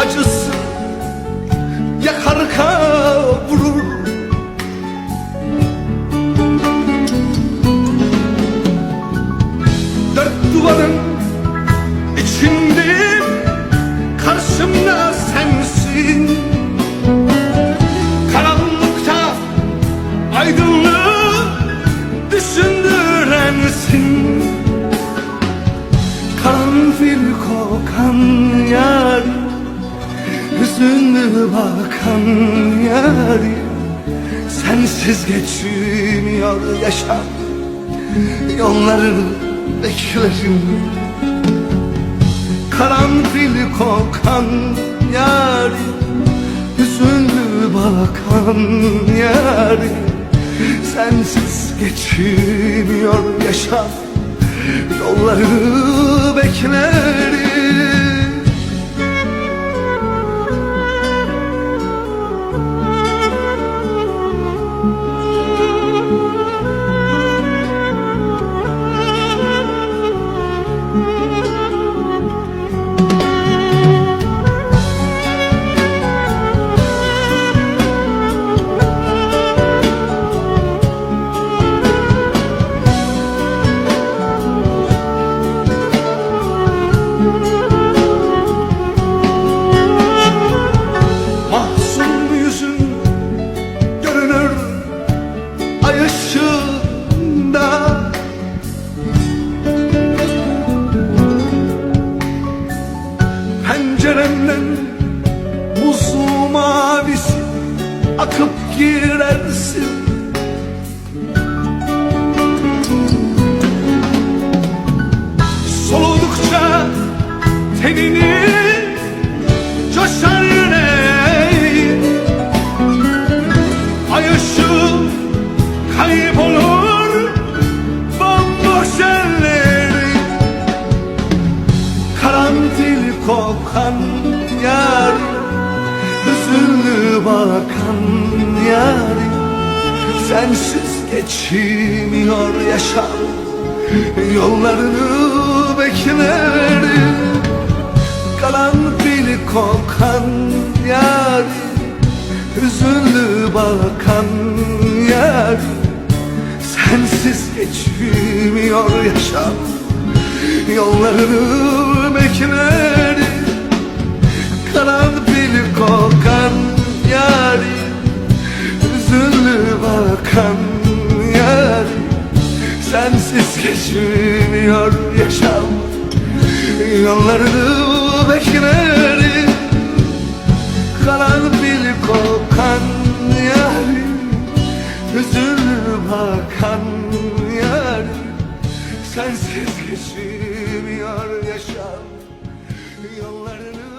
Acısı yakar kavurur Dört duvarın içindeyim Karşımda sensin. Karanlıkta aydınlığı düşündürensin bakan yar Sensiz geçmiyor yaşam. Yollarını beklerim. Karanfil kokan yari Hüzünlü bakan yari Sensiz geçmiyor yaşam. Yolları beklerim ay ışığında Penceremden buzlu mavisi akıp girersin yar Hüzünlü bakan yar. Sensiz geçmiyor yaşam Yollarını beklerim Karanfil kokan yar Hüzünlü bakan yar. Sensiz geçmiyor yaşam Yollarını beklerim Karanfili kokan yarim Üzünlü bakan yarim Sensiz geçmiyor yaşam Yollarını beklerim Karanfili kokan yarim Üzünlü bakan yarim Sensiz geçmiyor yaşam Yollarını